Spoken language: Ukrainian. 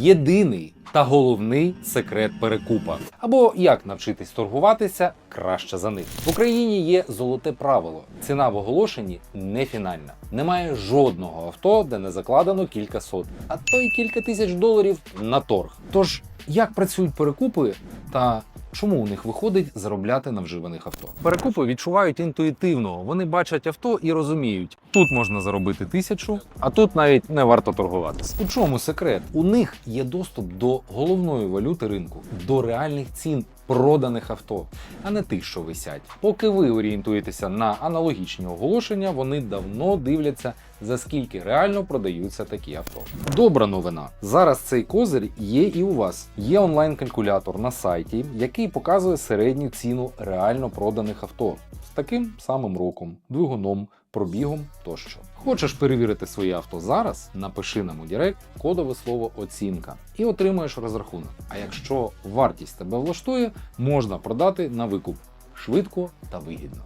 єдиний та головний секрет перекупа. Або як навчитись торгуватися краще за них. В Україні є золоте правило: ціна в оголошенні не фінальна. Немає жодного авто, де не закладено кілька сот, а то й кілька тисяч доларів на торг. Тож як працюють перекупи та Чому у них виходить заробляти на вживаних авто? Перекупи відчувають інтуїтивно. Вони бачать авто і розуміють, тут можна заробити тисячу, а тут навіть не варто торгуватися. У чому секрет? У них є доступ до головної валюти ринку, до реальних цін проданих авто, а не тих, що висять. Поки ви орієнтуєтеся на аналогічні оголошення, вони давно дивляться, за скільки реально продаються такі авто. Добра новина. Зараз цей козир є і у вас. Є онлайн-калькулятор на сайті, який показує середню ціну реально проданих авто з таким самим роком, двигуном, пробігом тощо. Хочеш перевірити своє авто зараз? Напиши нам у Дірект кодове слово оцінка і отримаєш розрахунок. А якщо вартість тебе влаштує, можна продати на викуп швидко та вигідно.